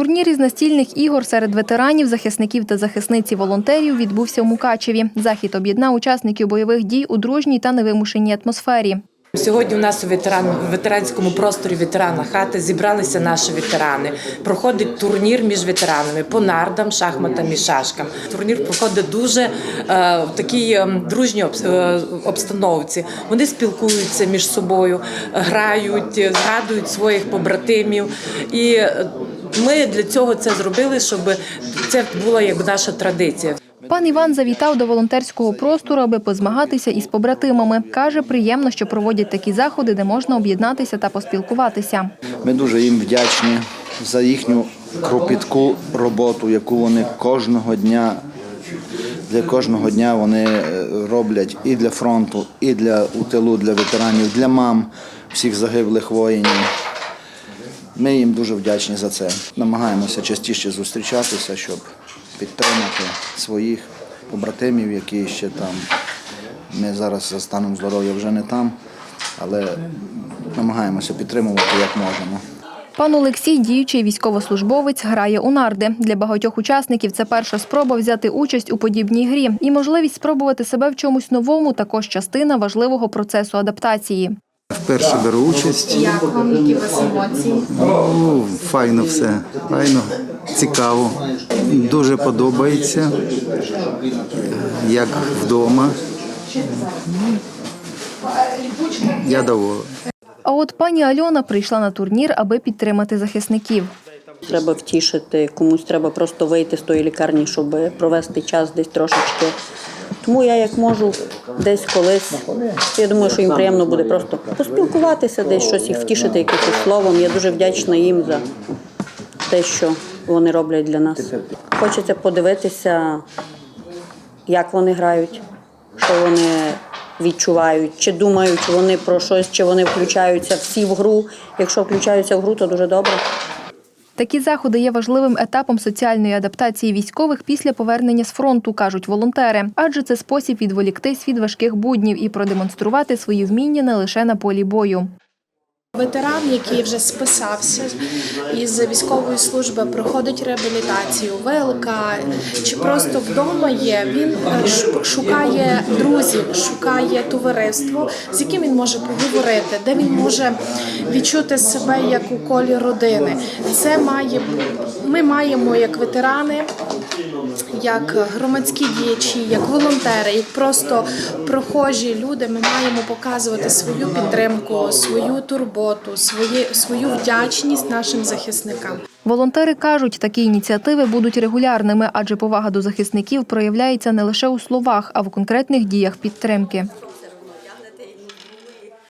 Турнір із настільних ігор серед ветеранів, захисників та захисниці волонтерів відбувся в Мукачеві. Захід об'єднав учасників бойових дій у дружній та невимушеній атмосфері. Сьогодні у нас у ветеран, ветеранському просторі ветерана хати зібралися наші ветерани. Проходить турнір між ветеранами по нардам, шахматам і шашкам. Турнір проходить дуже е, в такій е, дружній е, обстановці. Вони спілкуються між собою, грають, згадують своїх побратимів. І е, ми для цього це зробили, щоб це була як наша традиція. Пан Іван завітав до волонтерського простору, аби позмагатися із побратимами. Каже, приємно, що проводять такі заходи, де можна об'єднатися та поспілкуватися. Ми дуже їм вдячні за їхню кропітку роботу, яку вони кожного дня для кожного дня вони е, роблять і для фронту, і для у тилу для ветеранів, для мам всіх загиблих воїнів. Ми їм дуже вдячні за це. Намагаємося частіше зустрічатися, щоб підтримати своїх побратимів, які ще там. Ми зараз за станом здоров'я вже не там, але намагаємося підтримувати як можемо. Пан Олексій, діючий військовослужбовець, грає у нарди. Для багатьох учасників це перша спроба взяти участь у подібній грі і можливість спробувати себе в чомусь новому також частина важливого процесу адаптації. Вперше беру участь. Як вам які у вас емоції? Ну, файно все, файно, цікаво. Дуже подобається, як вдома. Я доволен. А от пані Альона прийшла на турнір, аби підтримати захисників. Треба втішити, комусь треба просто вийти з тої лікарні, щоб провести час десь трошечки. Тому я як можу десь колись. Я думаю, що їм приємно буде просто поспілкуватися, десь щось їх втішити якимось словом. Я дуже вдячна їм за те, що вони роблять для нас. Хочеться подивитися, як вони грають, що вони відчувають, чи думають вони про щось, чи вони включаються всі в гру. Якщо включаються в гру, то дуже добре. Такі заходи є важливим етапом соціальної адаптації військових після повернення з фронту, кажуть волонтери. Адже це спосіб відволіктись від важких буднів і продемонструвати свої вміння не лише на полі бою. Ветеран, який вже списався із військової служби, проходить реабілітацію, ВЛК чи просто вдома є. Він е, шукає друзів, шукає товариство, з яким він може поговорити, де він може відчути себе як у колі родини. Це має ми маємо як ветерани, як громадські діячі, як волонтери, як просто прохожі люди. Ми маємо показувати свою підтримку, свою турботу, свої, свою вдячність нашим захисникам. Волонтери кажуть, такі ініціативи будуть регулярними, адже повага до захисників проявляється не лише у словах, а в конкретних діях підтримки.